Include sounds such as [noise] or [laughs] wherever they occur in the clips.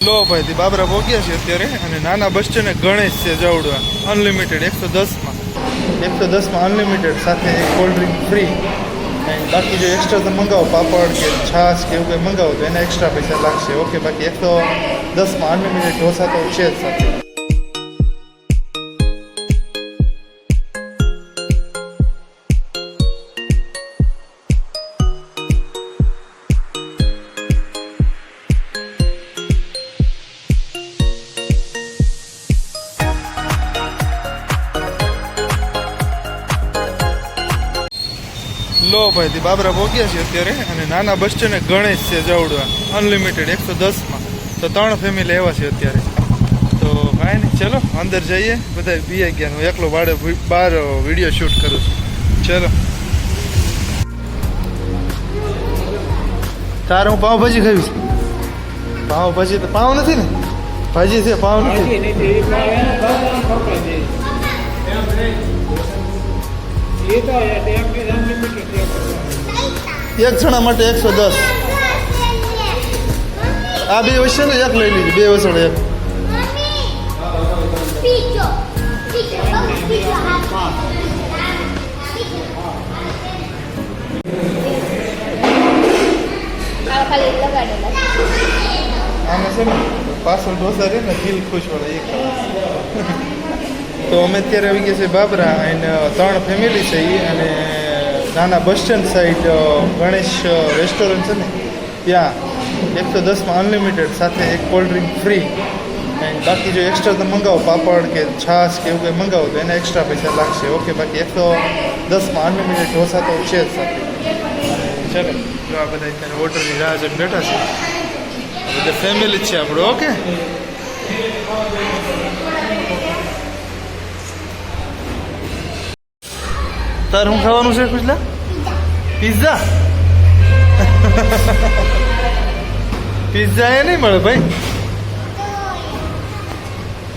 લો ભાઈ બાબરા પહોંચ્યા છે અત્યારે અને નાના બસ છે ને ગણેશ છે જવડવા અનલિમિટેડ એકસો દસમાં એકસો દસમાં અનલિમિટેડ સાથે કોલ્ડ ડ્રિંક ફ્રી બાકી જો એક્સ્ટ્રા તમે મંગાવો, પાપડ કે છાશ કે એવું કંઈ મંગાવો તો એના એક્સ્ટ્રા પૈસા લાગશે. ઓકે બાકી એકસો દસમાં અનલિમિટેડ ઢોસા તો છે જ સાથે. લો ભાઈથી બાબરા પહોંચ્યા છે અત્યારે અને નાના બસ ગણેશ છે જવડવા અનલિમિટેડ એકસો દસમાં. તો ત્રણ ફેમિલી એવા છે અત્યારે. તો કાંઈ નહીં ચલો, અંદર જઈએ, બધા બીઆઈ ગયા હું એકલો વાડે બહાર વીડિયો શૂટ કરું છું. ચલો. તારે હું પાવભાજી ખાવીશ પાવભાજી તો પાવ નથી ને? ભાજી છે પાવ નથી. એક જણા માટે એકસો દસ. આ બે વસ્તુ ને? એક લઈ લીધી. બે વસળ એક. Piccio, piccio, vamos piccio આ ખાલી લગાડેલા આને છે ને પાછળ ઢોસા છે ને દિલ ખુશ વાળા એક [laughs] તો અમે અત્યારે આવી ગયા છે બાબરા એને ત્રણ ફેમિલી છે એ અને નાના bus stand side Ganesh restaurant છે ને, ત્યાં એકસો દસમાં અનલિમિટેડ સાથે એક કોલ્ડ ડ્રિંક ફ્રી એન્ડ બાકી જો એક્સ્ટ્રા તમે મંગાવો, પાપડ કે છાશ કે એવું કંઈ મંગાવો તો એના એક્સ્ટ્રા પૈસા લાગશે. ઓકે બાકી એકસો દસમાં અનલિમિટેડ ઢોસા તો છે જ સાથે. ચલો, જો આ બધા અત્યારે હોટલની રાહ જોઈને બેઠા છે. આ બધા ફેમિલી જ છે આપણું ઓકે તાર હું ખાવાનું છે કુછલા પિઝા પિઝા એ નહીં મળે, ભાઈ?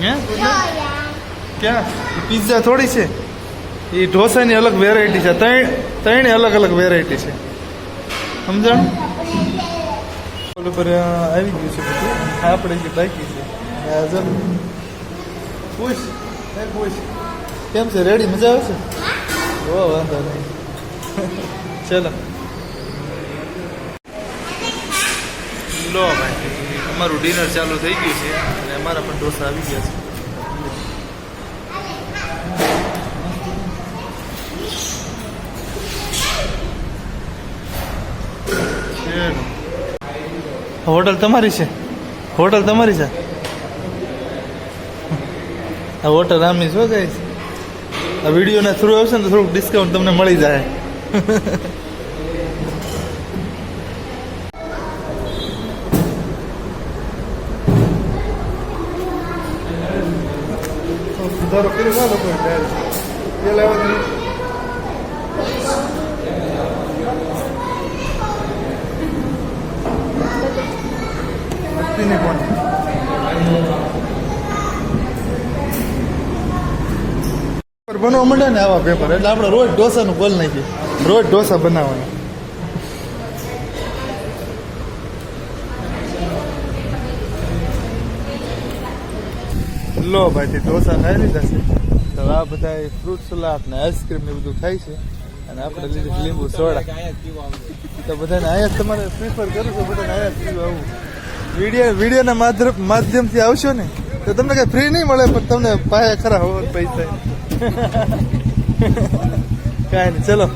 હે? ક્યાં? પિઝા થોડી છે. એ ઢોસાની અલગ વેરાયટી છે. ત્રણ ત્રણે અલગ અલગ વેરાયટી છે. સમજણ? ઓલું પર આવી ગયું છે બધું. આપણે જે બાકી છે. હાજર પૂછ. પૂછ. કેમ છે? રેડી મજા આવે છે ઓ વાંધો નહીં. ચલો. લો ભાઈ અમારું ડિનર ચાલુ થઈ ગયું છે અને અમારા પણ ઢોસા આવી ગયા છે. હોટલ તમારી છે? હોટલ તમારી છે? આ હોટલ આમની શું જાય આ વિડીયોના થ્રુ આવશે ને થોડુંક ડિસ્કાઉન્ટ તમને મળી જાય. સુધારો કર્યો ના બનવા માંડે ને આવા પેપર એટલે આપણે રોજ ઢોસાનું બોલ નાખીએ. રોજ ઢોસા બનાવવાના. લો ભાઈ ઢોસા ખાઈ લીધા છે. તો આ બધા ફ્રૂટ સલાડ ને આઈસ્ક્રીમ ને બધું ખાય છે. અને આપણે લીધું લીંબુ સોડા. તો બધાને અહીંયા તમારે પ્રિફર કરું તો બધાને જ પીવું આવું. વીડિયો, વિડીયોના માધ્યમથી આવશો ને, તો તમને કઈ ફ્રી નહીં મળે, પણ તમને પાયા ખરા હોવા પૈસા. કાંઈ નહીં ચલો